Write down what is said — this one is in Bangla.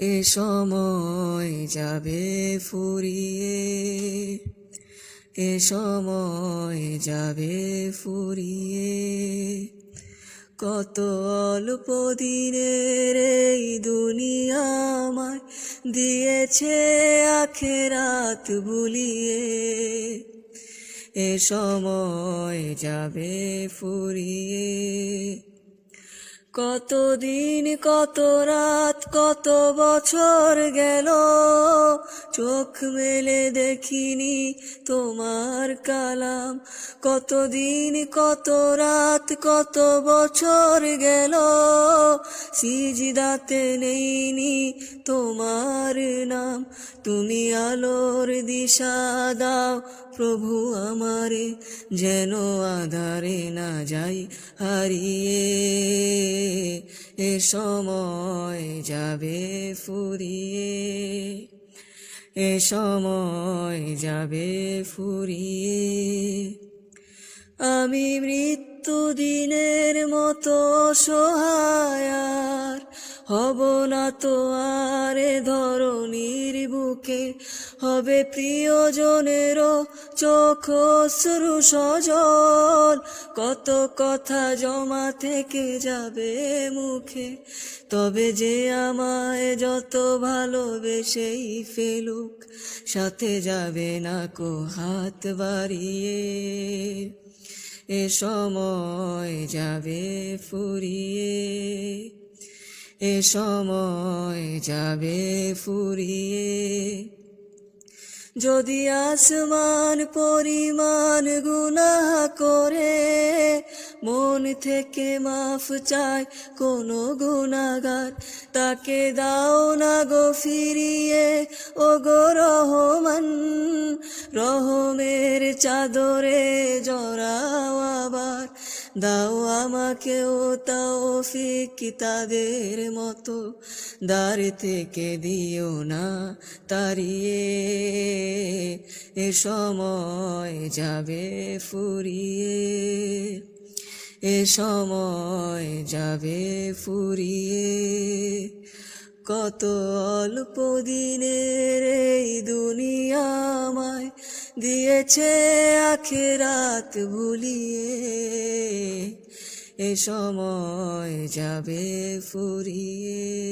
এ সময় যাবে ফুরিয়ে। এ সময় যাবে ফুরিয়ে। কত অল্প দিনের এই দুনিয়ামায় দিয়েছে আখেরাত ভুলিয়ে এ সময় যাবে ফুরিয়ে। কত দিন কত রাত, কত বছর গেল? চোখ মেলে দেখিনি তোমার কালাম। কত দিন কত রাত, কত বছর গেল? সিজদাতে নেইনি তোমার নাম। তুমি আলোর দিশা দাও প্রভু আমারে, যেন আধারে না যাই হারিয়ে। এ সময় যাবে ফুরিয়ে, এ সময় যাবে ফুরিয়ে। আমি মৃত্যু দিনের মতো সহায়ার হব না তো আরে ধরনীর বুকে। হবে প্রিয়জনেরও চোখ শুরু সজল। কত কথা জমা থেকে যাবে মুখে, তবে যে আমায় যত ভালোবেসেই ফেলুক, সাথে যাবে না কো হাত বাড়িয়ে। এ সময় যাবে ফুরিয়ে, এ সময় যাবে ফুরিয়ে। যদি আসমান পরিমাণ গুনাহ করে মন থেকে মাফ চায় কোনো গুনাগার তাকে দাও না গো ফিরিয়ে ও গো রহমান। রহমের চাদরে জড়াও আবার। দাও আমাকেও তাও ফিক তাদের মতো। দ্বার থেকে দিও না তারিয়ে এ সময় যাবে ফুরিয়ে। এ সময় যাবে ফুরিয়ে। কত অল্প দিনের এই দুনিয়ামায় দিয়েছে আখেরাত ভুলিয়ে। এ সময় যাবে ফুরিয়ে।